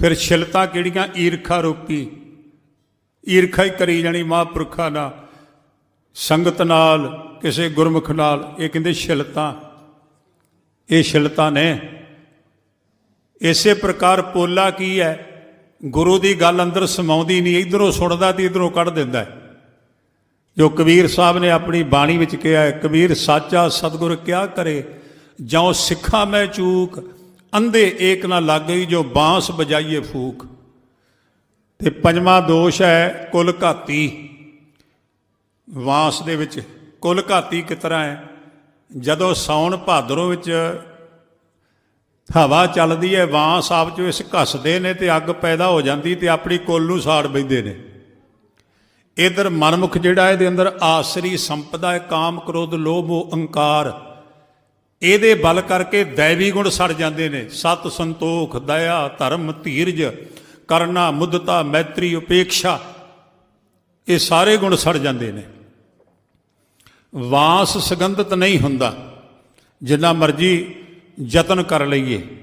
ਫਿਰ ਛਿਲਤਾ ਕਿਹੜੀਆਂ? ਈਰਖਾ ਰੂਪੀ। ਈਰਖਾ ਹੀ ਕਰੀ ਜਾਣੀ ਮਹਾਂਪੁਰਖਾਂ ਨਾਲ ਸੰਗਤ ਨਾਲ, ਕਿਸੇ ਗੁਰਮੁਖ ਨਾਲ, ਇਹ ਕਹਿੰਦੇ ਛਿਲਤਾ। ਇਹ ਛਿਲਤਾ ਨੇ। ਇਸੇ ਪ੍ਰਕਾਰ ਪੋਲਾ ਕੀ ਹੈ? ਗੁਰੂ ਦੀ ਗੱਲ ਅੰਦਰ ਸਮਾਉਂਦੀ ਨਹੀਂ, ਇਧਰੋਂ ਸੁਣਦਾ ਤੇ ਇਧਰੋਂ ਕੱਢ ਦਿੰਦਾ ਜੋ ਕਬੀਰ ਸਾਹਿਬ ਨੇ ਆਪਣੀ ਬਾਣੀ ਵਿੱਚ ਕਿਹਾ ਹੈ, ਕਬੀਰ, ਸਾਚਾ ਸਤਿਗੁਰ ਕਿਆ ਕਰੇ? ਜਾਂ ਸਿੱਖਾਂ ਮੈਂ ਚੂਕ ਅੰਧੇ ਏਕ ਨਾ ਲੱਗ ਗਈ ਜੋ ਬਾਂਸ ਵਜਾਈਏ ਫੂਕ। ਤੇ ਪੰਜਵਾਂ ਦੋਸ਼ ਹੈ ਕੁਲ ਘਾਤੀ। ਵਾਂਸ ਦੇ ਵਿੱਚ ਕੁਲ ਘਾਤੀ ਕਿਸ ਤਰ੍ਹਾਂ ਹੈ? ਜਦੋਂ ਸਾਉਣ ਭਾਦਰੋਂ ਵਿੱਚ ਹਵਾ ਚੱਲਦੀ ਹੈ, ਵਾਂਸ ਆਪ ਚੋਂ ਇਸ ਘਸਦੇ ਨੇ ਤੇ ਅੱਗ ਪੈਦਾ ਹੋ ਜਾਂਦੀ ਤੇ ਆਪਣੀ ਕੁੱਲ ਨੂੰ ਸਾੜ ਬੈਂਦੇ ਨੇ। ਇਧਰ ਮਨਮੁਖ ਜਿਹੜਾ ਇਹਦੇ ਅੰਦਰ ਆਸਰੀ ਸੰਪਦਾ ਹੈ, ਕਾਮ ਕ੍ਰੋਧ ਲੋਭ ਉਹ ਅਹੰਕਾਰ ਇਹਦੇ ਬਲ ਕਰਕੇ ਦੈਵੀ ਗੁਣ ਸੜ ਜਾਂਦੇ ਨੇ। ਸਤ ਸੰਤੋਖ, ਦਇਆ, ਧਰਮ, ਧੀਰਜ, ਕਰਨਾ, ਮੁੱਦਤਾ, ਮੈਤਰੀ, ਉਪੇਕਸ਼ਾ, ਇਹ ਸਾਰੇ ਗੁਣ ਸੜ ਜਾਂਦੇ ਨੇ। ਵਾਸ ਸੁਗੰਧਿਤ ਨਹੀਂ ਹੁੰਦਾ। ਜਿੰਨਾ ਮਰਜ਼ੀ ਯਤਨ ਕਰ ਲਈਏ।